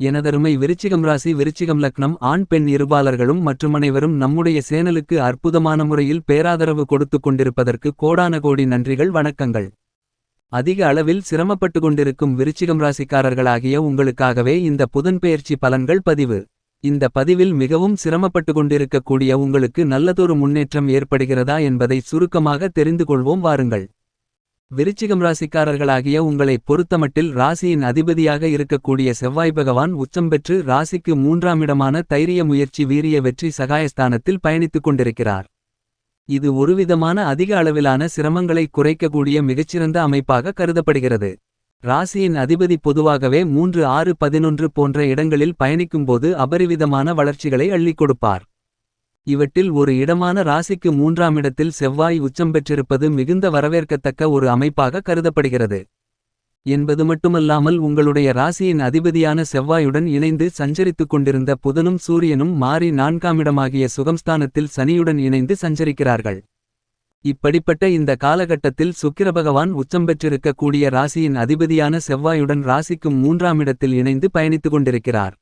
எனதருமை விருச்சிகம் ராசி விருச்சிகம் லக்னம் ஆண் பெண் இருபாலர்களும் மற்றும் அனைவரும் நம்முடைய சேனலுக்கு அற்புதமான முறையில் பேராதரவு கொடுத்து கொண்டிருப்பதற்கு கோடான கோடி நன்றிகள் வணக்கங்கள். அதிக அளவில் சிரமப்பட்டு கொண்டிருக்கும் விருச்சிகம் ராசிக்காரர்களாகிய உங்களுக்காகவே இந்த புதன்பெயர்ச்சி பலன்கள் பதிவு. இந்த பதிவில் மிகவும் சிரமப்பட்டு கொண்டிருக்கக்கூடிய உங்களுக்கு நல்லதொரு முன்னேற்றம் ஏற்படுகிறதா என்பதை சுருக்கமாக தெரிந்து கொள்வோம் வாருங்கள். விருச்சிகம் ராசிக்காரர்களாகிய உங்களை பொறுத்தமட்டில் ராசியின் அதிபதியாக இருக்கக்கூடிய செவ்வாய் பகவான் உச்சம் பெற்று ராசிக்கு மூன்றாம் இடமான தைரிய முயற்சி வீரிய வெற்றி சகாயஸ்தானத்தில் பயணித்துக் கொண்டிருக்கிறார். இது ஒருவிதமான அதிக அளவிலான சிரமங்களை குறைக்கக்கூடிய மிகச்சிறந்த அமைப்பாக கருதப்படுகிறது. ராசியின் அதிபதி பொதுவாகவே மூன்று ஆறு பதினொன்று போன்ற இடங்களில் பயணிக்கும்போது அபரிவிதமான வளர்ச்சிகளை அள்ளிக் கொடுப்பார். இவற்றில் ஒரு இடமான ராசிக்கு மூன்றாம் இடத்தில் செவ்வாய் உச்சம் பெற்றிருப்பது மிகுந்த வரவேற்கத்தக்க ஒரு அமைப்பாக கருதப்படுகிறது. என்பது மட்டுமல்லாமல் உங்களுடைய ராசியின் அதிபதியான செவ்வாயுடன் இணைந்து சஞ்சரித்துக் கொண்டிருந்த புதனும் சூரியனும் மாறி நான்காம் இடமாகிய சுகம்ஸ்தானத்தில் சனியுடன் இணைந்து சஞ்சரிக்கிறார்கள். இப்படிப்பட்ட இந்த காலகட்டத்தில் சுக்கிரபகவான் உச்சம் பெற்றிருக்கக்கூடிய ராசியின் அதிபதியான செவ்வாயுடன் ராசிக்கும் மூன்றாம் இடத்தில் இணைந்து பயணித்துக் கொண்டிருக்கிறார்.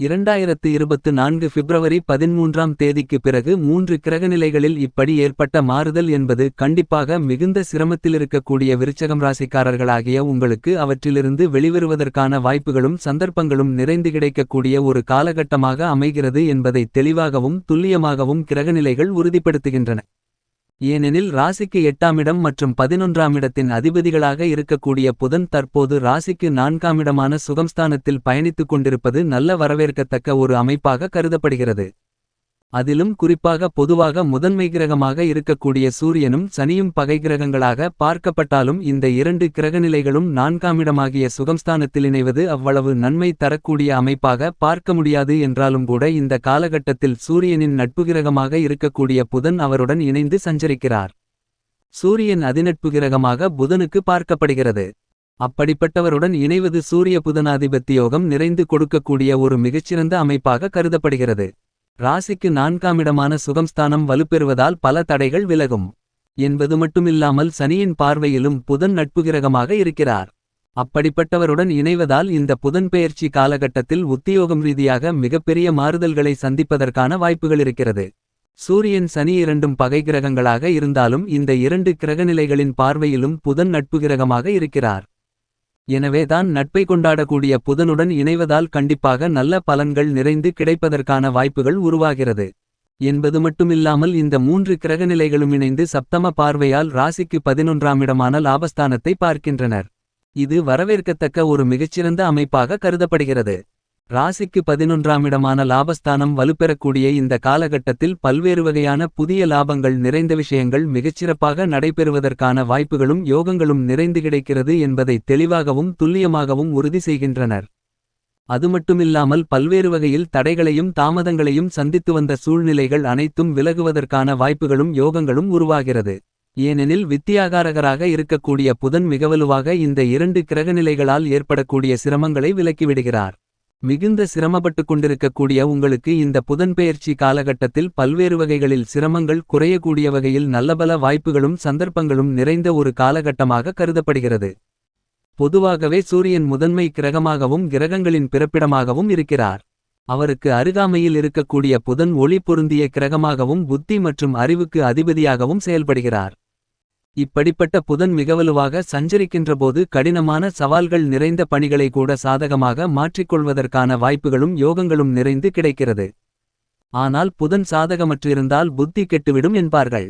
இரண்டாயிரத்து இருபத்து நான்கு பிப்ரவரி பதிமூன்றாம் தேதிக்கு பிறகு மூன்று கிரகநிலைகளில் இப்படி ஏற்பட்ட மாறுதல் என்பது கண்டிப்பாக மிகுந்த சிரமத்திலிருக்கக்கூடிய விருச்சகம் ராசிக்காரர்களாகிய உங்களுக்கு அவற்றிலிருந்து வெளிவருவதற்கான வாய்ப்புகளும் சந்தர்ப்பங்களும் நிறைந்து கிடைக்கக்கூடிய ஒரு காலகட்டமாக அமைகிறது என்பதை தெளிவாகவும் துல்லியமாகவும் கிரகநிலைகள் உறுதிப்படுத்துகின்றன. ஏனெனில் ராசிக்கு எட்டாமிடம் மற்றும் பதினொன்றாம் இடத்தின் அதிபதிகளாக இருக்கக்கூடிய புதன் தற்போது ராசிக்கு நான்காமிடமான சுகம்ஸ்தானத்தில் பயணித்துக் கொண்டிருப்பது நல்ல வரவேற்கத்தக்க ஒரு அமைப்பாக கருதப்படுகிறது. அதிலும் குறிப்பாக பொதுவாக முதன்மை கிரகமாக இருக்கக்கூடிய சூரியனும் சனியும் பகை கிரகங்களாக பார்க்கப்பட்டாலும் இந்த இரண்டு கிரகநிலைகளும் நான்காமிடமாகிய சுகம்ஸ்தானத்தில் இணைவது அவ்வளவு நன்மை தரக்கூடிய அமைப்பாக பார்க்க முடியாது என்றாலும் கூட இந்த காலகட்டத்தில் சூரியனின் நட்பு கிரகமாக இருக்கக்கூடிய புதன் அவருடன் இணைந்து சஞ்சரிக்கிறார். சூரியன் அதிநட்பு கிரகமாக புதனுக்கு பார்க்கப்படுகிறது. அப்படிப்பட்டவருடன் இணைவது சூரிய புதனாதிபத்தியோகம் நிறைந்து கொடுக்கக்கூடிய ஒரு மிகச்சிறந்த அமைப்பாக கருதப்படுகிறது. ராசிக்கு நான்காமிடமான சுகம்ஸ்தானம் வலுப்பெறுவதால் பல தடைகள் விலகும். என்பது மட்டுமில்லாமல் சனியின் பார்வையிலும் புதன் நட்புகிரகமாக இருக்கிறார். அப்படிப்பட்டவருடன் இணைவதால் இந்த புதன்பெயர்ச்சி காலகட்டத்தில் உத்தியோகம் ரீதியாக மிகப்பெரிய மாறுதல்களை சந்திப்பதற்கான வாய்ப்புகள் இருக்கிறது. சூரியன் சனி இரண்டும் பகை கிரகங்களாக இருந்தாலும் இந்த இரண்டு கிரகநிலைகளின் பார்வையிலும் புதன் நட்புகிரகமாக இருக்கிறார். எனவேதான் நட்பை கொண்டாடக்கூடிய புதனுடன் இணைவதால் கண்டிப்பாக நல்ல பலன்கள் நிறைந்து கிடைப்பதற்கான வாய்ப்புகள் உருவாகிறது. என்பது மட்டுமில்லாமல் இந்த மூன்று கிரகநிலைகளும் இணைந்து சப்தம பார்வையால் ராசிக்கு பதினொன்றாம் இடமான லாபஸ்தானத்தை பார்க்கின்றனர். இது வரவேற்கத்தக்க ஒரு மிகச்சிறந்த அமைப்பாக கருதப்படுகிறது. ராசிக்கு பதினொன்றாம் இடமான லாபஸ்தானம் வலுப்பெறக்கூடிய இந்த காலகட்டத்தில் பல்வேறு வகையான புதிய லாபங்கள் நிறைந்த விஷயங்கள் மிகச்சிறப்பாக நடைபெறுவதற்கான வாய்ப்புகளும் யோகங்களும் நிறைந்து கிடைக்கிறது என்பதை தெளிவாகவும் துல்லியமாகவும் உறுதி செய்கின்றனர். அது மட்டுமில்லாமல் பல்வேறு வகையில் தடைகளையும் தாமதங்களையும் சந்தித்து வந்த சூழ்நிலைகள் அனைத்தும் விலகுவதற்கான வாய்ப்புகளும் யோகங்களும் உருவாகிறது. ஏனெனில் வித்தியாகாரகராக இருக்கக்கூடிய புதன் மிகவலுவாக இந்த இரண்டு கிரகநிலைகளால் ஏற்படக்கூடிய சிரமங்களை விலக்கிவிடுகிறார். மிகுந்த சிரமப்பட்டு கொண்டிருக்கக்கூடிய உங்களுக்கு இந்த புதன்பெயர்ச்சி காலகட்டத்தில் பல்வேறு வகைகளில் சிரமங்கள் குறையக்கூடிய வகையில் நல்லபல வாய்ப்புகளும் சந்தர்ப்பங்களும் நிறைந்த ஒரு காலகட்டமாக கருதப்படுகிறது. பொதுவாகவே சூரியன் முதன்மை கிரகமாகவும் கிரகங்களின் பிறப்பிடமாகவும் இருக்கிறார். அவருக்கு அருகாமையில் இருக்கக்கூடிய புதன் ஒளி பொருந்திய கிரகமாகவும் புத்தி மற்றும் அறிவுக்கு அதிபதியாகவும் செயல்படுகிறார். இப்படிப்பட்ட புதன் மிகவலுவாக சஞ்சரிக்கின்றபோது கடினமான சவால்கள் நிறைந்த பணிகளை கூட சாதகமாக மாற்றிக்கொள்வதற்கான வாய்ப்புகளும் யோகங்களும் நிறைந்து கிடைக்கிறது. ஆனால் புதன் சாதகமற்றிருந்தால் புத்தி கெட்டுவிடும் என்பார்கள்.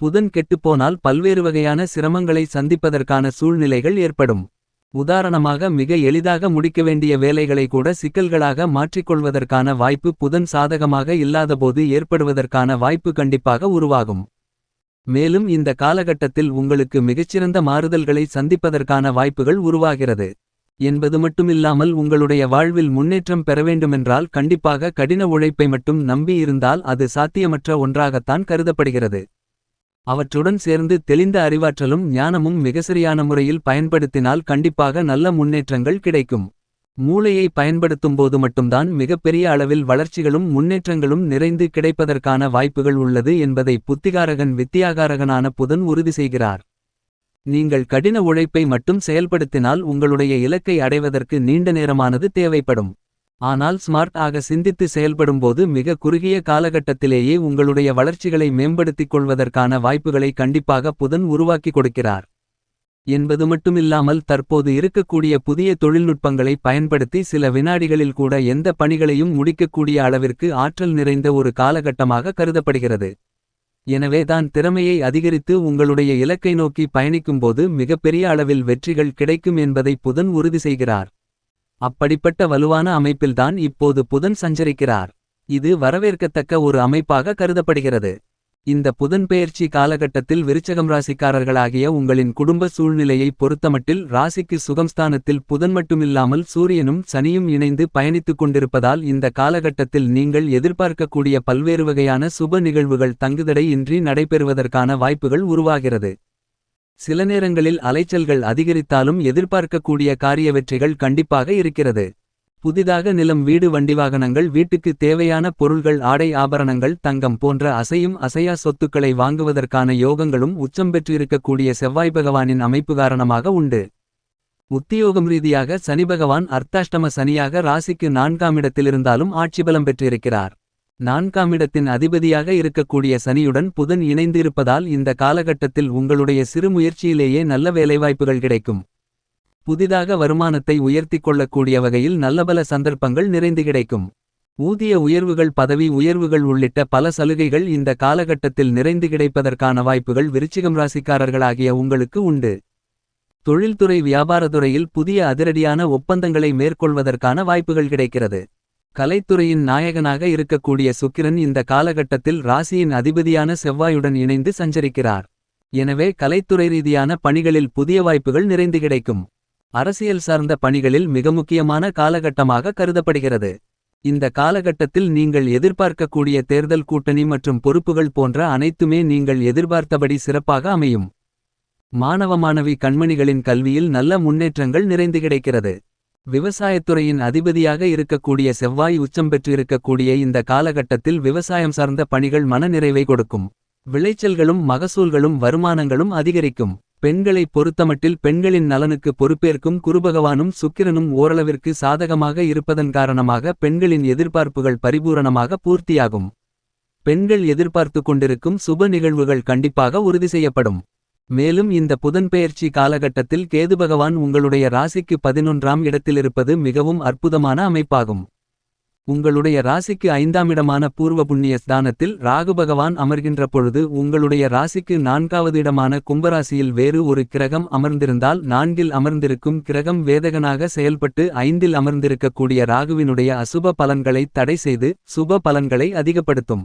புதன் கெட்டுப்போனால் பல்வேறு வகையான சிரமங்களை சந்திப்பதற்கான சூழ்நிலைகள் ஏற்படும். உதாரணமாக மிக எளிதாக முடிக்க வேண்டிய வேலைகளை கூட சிக்கல்களாக மாற்றிக்கொள்வதற்கான வாய்ப்பு புதன் சாதகமாக இல்லாதபோது ஏற்படுவதற்கான வாய்ப்பு கண்டிப்பாக உருவாகும். மேலும் இந்த காலகட்டத்தில் உங்களுக்கு மிகச்சிறந்த மாறுதல்களை சந்திப்பதற்கான வாய்ப்புகள் உருவாகிறது. என்பது மட்டுமில்லாமல் உங்களுடைய வாழ்வில் முன்னேற்றம் பெற வேண்டுமென்றால் கண்டிப்பாக கடின உழைப்பை மட்டும் நம்பி இருந்தால் அது சாத்தியமற்ற ஒன்றாகத்தான் கருதப்படுகிறது. அவற்றுடன் சேர்ந்து தெளிந்த அறிவாற்றலும் ஞானமும் மிகசரியான முறையில் பயன்படுத்தினால் கண்டிப்பாக நல்ல முன்னேற்றங்கள் கிடைக்கும். மூளையை பயன்படுத்தும்போது மட்டும்தான் மிகப்பெரிய அளவில் வளர்ச்சிகளும் முன்னேற்றங்களும் நிறைந்து கிடைப்பதற்கான வாய்ப்புகள் உள்ளது என்பதை புத்திகாரகன் வித்தியாகாரகனான புதன் உறுதி செய்கிறார் நீங்கள் கடின உழைப்பை மட்டும் செயல்படுத்தினால் உங்களுடைய இலக்கை அடைவதற்கு நீண்ட நேரமானது தேவைப்படும் ஆனால் ஸ்மார்ட் ஆக சிந்தித்து செயல்படும்போது மிக குறுகிய காலகட்டத்திலேயே உங்களுடைய வளர்ச்சிகளை மேம்படுத்திக் கொள்வதற்கான வாய்ப்புகளை கண்டிப்பாக புதன் உருவாக்கி கொடுக்கிறார். என்பது மட்டுமில்லாமல் தற்போது இருக்கக்கூடிய புதிய தொழில்நுட்பங்களை பயன்படுத்தி சில வினாடிகளில் கூட எந்த பணிகளையும் முடிக்கக்கூடிய அளவிற்கு ஆற்றல் நிறைந்த ஒரு காலகட்டமாக கருதப்படுகிறது. எனவே தான் திறமையை அதிகரித்து உங்களுடைய இலக்கை நோக்கி பயணிக்கும்போது மிகப்பெரிய அளவில் வெற்றிகள் கிடைக்கும் என்பதை புதன் உறுதி செய்கிறார். அப்படிப்பட்ட வலுவான அமைப்பில்தான் இப்போது புதன் சஞ்சரிக்கிறார். இது வரவேற்கத்தக்க ஒரு அமைப்பாக கருதப்படுகிறது. இந்த புதன்பெயர்ச்சி காலகட்டத்தில் விருச்சகம் ராசிக்காரர்களாகிய உங்களின் குடும்ப சூழ்நிலையை பொறுத்தமட்டில் ராசிக்கு சுகம்ஸ்தானத்தில் புதன் மட்டுமில்லாமல் சூரியனும் சனியும் இணைந்து பயணித்துக் கொண்டிருப்பதால் இந்த காலகட்டத்தில் நீங்கள் எதிர்பார்க்கக்கூடிய பல்வேறு வகையான சுப நிகழ்வுகள் தங்குதடை இன்றி நடைபெறுவதற்கான வாய்ப்புகள் உருவாகிறது. சில நேரங்களில் அலைச்சல்கள் அதிகரித்தாலும் எதிர்பார்க்கக்கூடிய காரிய வெற்றிகள் கண்டிப்பாக இருக்கிறது. புதிதாக நிலம் வீடு வண்டிவாகனங்கள் வீட்டுக்கு தேவையான பொருள்கள் ஆடை ஆபரணங்கள் தங்கம் போன்ற அசையும் அசையா சொத்துக்களை வாங்குவதற்கான யோகங்களும் உச்சம் பெற்றிருக்கக்கூடிய செவ்வாய் பகவானின் அமைப்பு காரணமாக உண்டு. உத்தியோகம் ரீதியாக சனிபகவான் அர்த்தாஷ்டம சனியாக ராசிக்கு நான்காம் இடத்திலிருந்தாலும் ஆட்சிபலம் பெற்றிருக்கிறார். நான்காமிடத்தின் அதிபதியாக இருக்கக்கூடிய சனியுடன் புதன் இணைந்திருப்பதால் இந்த காலகட்டத்தில் உங்களுடைய சிறு முயற்சியிலேயே நல்ல வேலைவாய்ப்புகள் கிடைக்கும். புதிதாக வருமானத்தை உயர்த்திக் கொள்ளக்கூடிய வகையில் நல்லபல சந்தர்ப்பங்கள் நிறைந்து கிடைக்கும். ஊதிய உயர்வுகள் பதவி உயர்வுகள் உள்ளிட்ட பல சலுகைகள் இந்த காலகட்டத்தில் நிறைந்து கிடைப்பதற்கான வாய்ப்புகள் விருச்சிகம் ராசிக்காரர்களாகிய உங்களுக்கு உண்டு. தொழில்துறை வியாபாரத்துறையில் புதிய அதிரடியான ஒப்பந்தங்களை மேற்கொள்வதற்கான வாய்ப்புகள் கிடைக்கிறது. கலைத்துறையின் நாயகனாக இருக்கக்கூடிய சுக்கிரன் இந்த காலகட்டத்தில் ராசியின் அதிபதியான செவ்வாயுடன் இணைந்து சஞ்சரிக்கிறார். எனவே கலைத்துறை ரீதியான பணிகளில் புதிய வாய்ப்புகள் நிறைந்து கிடைக்கும். அரசியல் சார்ந்த பணிகளில் மிக முக்கியமான காலகட்டமாக கருதப்படுகிறது. இந்த காலகட்டத்தில் நீங்கள் எதிர்பார்க்கக்கூடிய தேர்தல் கூட்டணி மற்றும் பொறுப்புகள் போன்ற அனைத்துமே நீங்கள் எதிர்பார்த்தபடி சிறப்பாக அமையும். மாணவ மாணவி கண்மணிகளின் கல்வியில் நல்ல முன்னேற்றங்கள் நிறைந்து கிடைக்கிறது. விவசாயத்துறையின் அதிபதியாக இருக்கக்கூடிய செவ்வாய் உச்சம் பெற்று இருக்கக்கூடிய இந்த காலகட்டத்தில் விவசாயம் சார்ந்த பணிகள் மனநிறைவை கொடுக்கும். விளைச்சல்களும் மகசூல்களும் வருமானங்களும் அதிகரிக்கும். பெண்களை பொறுத்தமட்டில் பெண்களின் நலனுக்கு பொறுப்பேற்கும் குருபகவானும் சுக்கிரனும் ஓரளவிற்கு சாதகமாக இருப்பதன் காரணமாக பெண்களின் எதிர்பார்ப்புகள் பரிபூரணமாக பூர்த்தியாகும். பெண்கள் எதிர்பார்த்து கொண்டிருக்கும் சுப நிகழ்வுகள் கண்டிப்பாக உறுதி செய்யப்படும். மேலும் இந்த புதன்பெயர்ச்சி காலகட்டத்தில் கேதுபகவான் உங்களுடைய ராசிக்கு பதினொன்றாம் இடத்திலிருப்பது மிகவும் அற்புதமான அமைப்பாகும். உங்களுடைய ராசிக்கு ஐந்தாம் இடமான பூர்வ புண்ணிய ஸ்தானத்தில் ராகுபகவான் அமர்கின்ற பொழுது உங்களுடைய ராசிக்கு நான்காவது இடமான கும்பராசியில் வேறு ஒரு கிரகம் அமர்ந்திருந்தால் நான்கில் அமர்ந்திருக்கும் கிரகம் வேதகனாக செயல்பட்டு ஐந்தில் அமர்ந்திருக்கக்கூடிய ராகுவினுடைய அசுப பலன்களை தடை செய்து சுப பலன்களை அதிகப்படுத்தும்.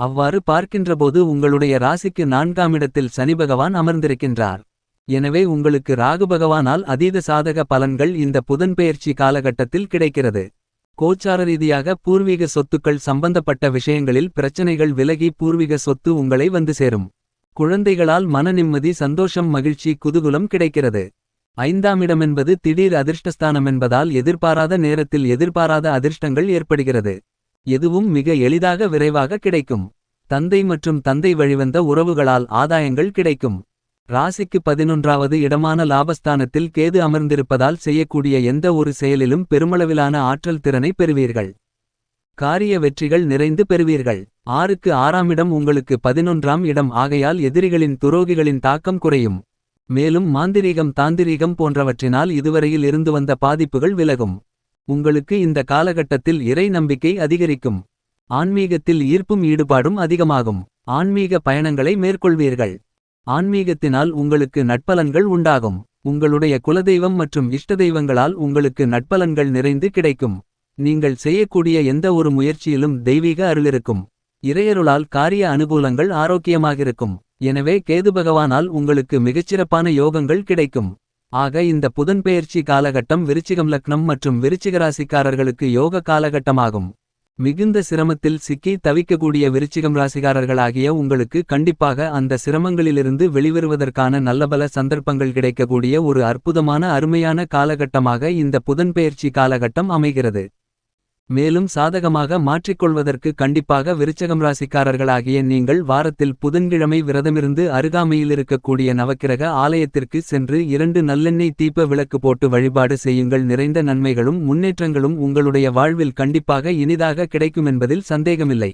அவ்வாறு பார்க்கின்றபோது உங்களுடைய ராசிக்கு நான்காமிடத்தில் சனிபகவான் அமர்ந்திருக்கின்றார். எனவே உங்களுக்கு ராகுபகவானால் அதீத சாதக பலன்கள் இந்த புதன்பெயர்ச்சி காலகட்டத்தில் கிடைக்கிறது. கோச்சார ரீதியாக பூர்வீக சொத்துக்கள் சம்பந்தப்பட்ட விஷயங்களில் பிரச்சனைகள் விலகி பூர்வீக சொத்து உங்களை வந்து சேரும். குழந்தைகளால் மன நிம்மதி சந்தோஷம் மகிழ்ச்சி குதூகுலம் கிடைக்கிறது. ஐந்தாம் இடமென்பது திடீர் அதிர்ஷ்டஸ்தானம் என்பதால் எதிர்பாராத நேரத்தில் எதிர்பாராத அதிர்ஷ்டங்கள் ஏற்படுகிறது. எதுவும் மிக எளிதாக விரைவாக கிடைக்கும். தந்தை மற்றும் தந்தை வழிவந்த உறவுகளால் ஆதாயங்கள் கிடைக்கும். ராசிக்கு பதினொன்றாவது இடமான லாபஸ்தானத்தில் கேது அமர்ந்திருப்பதால் செய்யக்கூடிய எந்த ஒரு செயலிலும் பெருமளவிலான ஆற்றல் திறனை பெறுவீர்கள். காரிய வெற்றிகள் நிறைந்து பெறுவீர்கள். ஆறுக்கு ஆறாம் இடம் உங்களுக்கு பதினொன்றாம் இடம் ஆகையால் எதிரிகளின் துரோகிகளின் தாக்கம் குறையும். மேலும் மாந்திரீகம் தாந்திரீகம் போன்றவற்றினால் இதுவரையில் இருந்து வந்த பாதிப்புகள் விலகும். உங்களுக்கு இந்த காலகட்டத்தில் இறை நம்பிக்கை அதிகரிக்கும். ஆன்மீகத்தில் ஈர்ப்பும் ஈடுபாடும் அதிகமாகும். ஆன்மீக பயணங்களை மேற்கொள்வீர்கள். ஆன்மீகத்தினால் உங்களுக்கு நட்பலன்கள் உண்டாகும். உங்களுடைய குலதெய்வம் மற்றும் இஷ்டதெய்வங்களால் உங்களுக்கு நட்பலன்கள் நிறைந்து கிடைக்கும். நீங்கள் செய்யக்கூடிய எந்த ஒரு முயற்சியிலும் தெய்வீக அருளிருக்கும். இறையருளால் காரிய அனுகூலங்கள் ஆரோக்கியமாகிருக்கும். எனவே கேதுபகவானால் உங்களுக்கு மிகச்சிறப்பான யோகங்கள் கிடைக்கும். ஆக இந்த புதன்பெயர்ச்சி காலகட்டம் விருச்சிகம் லக்னம் மற்றும் விருச்சிகராசிக்காரர்களுக்கு யோக காலகட்டமாகும். மிகுந்த சிரமத்தில் சிக்கி தவிக்கக்கூடிய விருச்சிகம் ராசிகாரர்களாகிய உங்களுக்கு கண்டிப்பாக அந்த சிரமங்களிலிருந்து வெளிவருவதற்கான நல்லபல சந்தர்ப்பங்கள் கிடைக்கக்கூடிய ஒரு அற்புதமான அருமையான காலகட்டமாக இந்த புதன்பெயர்ச்சி காலகட்டம் அமைகிறது. மேலும் சாதகமாக மாற்றிக்கொள்வதற்கு கண்டிப்பாக விருச்சகம் ராசிக்காரர்களாகிய நீங்கள் வாரத்தில் புதன்கிழமை விரதமிருந்து அருகாமையில் இருக்கக்கூடிய நவக்கிரக ஆலயத்திற்கு சென்று இரண்டு நல்லெண்ணெய் தீப விளக்கு போட்டு வழிபாடு செய்யுங்கள். நிறைந்த நன்மைகளும் முன்னேற்றங்களும் உங்களுடைய வாழ்வில் கண்டிப்பாக இனிதாக கிடைக்குமென்பதில் சந்தேகமில்லை.